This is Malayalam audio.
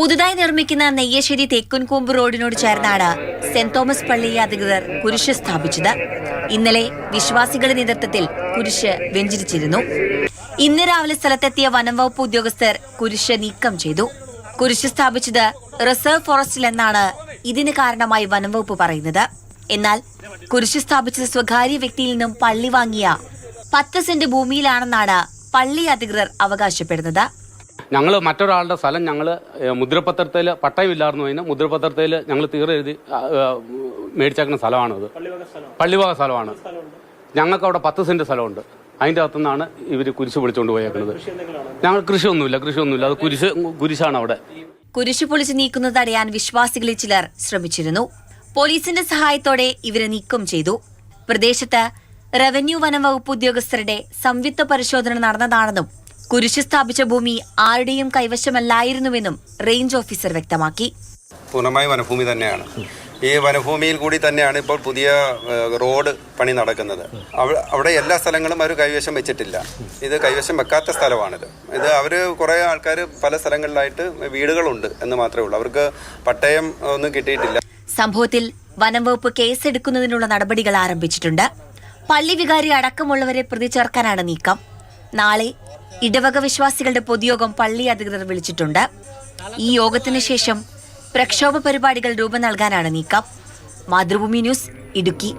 പുതുതായി നിർമ്മിക്കുന്ന നെയ്യശ്ശേരി തേക്കുൻകൂമ്പ് റോഡിനോട് ചേർന്നാണ് സെന്റ് തോമസ് പള്ളി അധികൃതർ കുരിശ് സ്ഥാപിച്ചത്. ഇന്നലെ വിശ്വാസികളുടെ നേതൃത്വത്തിൽ കുരിശ് വെഞ്ചരിച്ചിരുന്നു. ഇന്ന് രാവിലെ സ്ഥലത്തെത്തിയ വനം വകുപ്പ് ഉദ്യോഗസ്ഥർ കുരിശ് നീക്കം ചെയ്തു. കുരിശ് സ്ഥാപിച്ചത് റിസർവ് ഫോറസ്റ്റിൽ എന്നാണ് ഇതിന് കാരണമായി വനം വകുപ്പ് പറയുന്നത്. എന്നാൽ കുരിശ് സ്ഥാപിച്ചത് സ്വകാര്യ വ്യക്തിയിൽ നിന്നും പള്ളി വാങ്ങിയ പത്ത് സെന്റ് ഭൂമിയിലാണെന്നാണ് പള്ളി അധികൃതർ അവകാശപ്പെടുന്നത്. ഞങ്ങൾ മറ്റൊരാളുടെ സ്ഥലം ഞങ്ങൾ മുദ്രപത്രത്തിൽ പട്ടയമില്ലായിരുന്നു അതിന് മുദ്രപത്രത്തിൽ ഞങ്ങൾ തീരെഴുതി മേടിച്ചേക്കുന്ന സ്ഥലമാണത്. പള്ളിവക സ്ഥലമാണ്. ഞങ്ങൾക്ക് അവിടെ പത്ത് സെന്റ് സ്ഥലമുണ്ട്. അതിന്റെ അകത്തു നിന്നാണ് ഇവർ കുരിശ് വിളിച്ചുകൊണ്ട് പോയേക്കുന്നത്. ഞങ്ങൾ കൃഷിയൊന്നുമില്ല കൃഷിയൊന്നുമില്ല. അത് കുരിശ് കുരിശാണ് അവിടെ. കുരിശു പൊളിച്ച് നീക്കുന്നത് തടയാൻ വിശ്വാസികളിൽ ചിലർ ശ്രമിച്ചിരുന്നു. പോലീസിന്റെ സഹായത്തോടെ ഇവരെ നീക്കം ചെയ്തു. പ്രദേശത്ത് റവന്യൂ വനം വകുപ്പ് ഉദ്യോഗസ്ഥരുടെ സംയുക്ത പരിശോധന നടന്നതാണെന്നും കുരിശ് സ്ഥാപിച്ച ഭൂമി ആരുടെയും കൈവശമല്ലായിരുന്നുവെന്നും റേഞ്ച് ഓഫീസർ വ്യക്തമാക്കി. പൂർണമായി വനഭൂമി തന്നെയാണ്. ഈ വനഭൂമിയിൽ കൂടി തന്നെയാണ് ഇപ്പോൾ പുതിയ റോഡ് പണി നടക്കുന്നത്. അവിടെ എല്ലാ സ്ഥലങ്ങളും അവർ കൈവശം വെച്ചിട്ടില്ല. ഇത് കൈവശം വെക്കാത്ത സ്ഥലമാണിത്. ഇത് അവർ കുറേ ആൾക്കാർ പല സ്ഥലങ്ങളിലായിട്ട് വീടുകളുണ്ട് എന്ന് മാത്രമേ ഉള്ളൂ. അവർക്ക് പട്ടയം ഒന്നും കിട്ടിയിട്ടില്ല. സംഭവത്തിൽ വനം വകുപ്പ് കേസെടുക്കുന്നതിനുള്ള നടപടികൾ ആരംഭിച്ചിട്ടുണ്ട്. പള്ളി വികാരി അടക്കമുള്ളവരെ പ്രതി ചേർക്കാനാണ് നീക്കം. നാളെ ഇടവക വിശ്വാസികളുടെ പൊതുയോഗം പള്ളി അധികൃതർ വിളിച്ചിട്ടുണ്ട്. ഈ യോഗത്തിന് ശേഷം പ്രക്ഷോഭ പരിപാടികൾ രൂപം നൽകാനാണ് നീക്കം. മാതൃഭൂമി ന്യൂസ് ഇടുക്കി.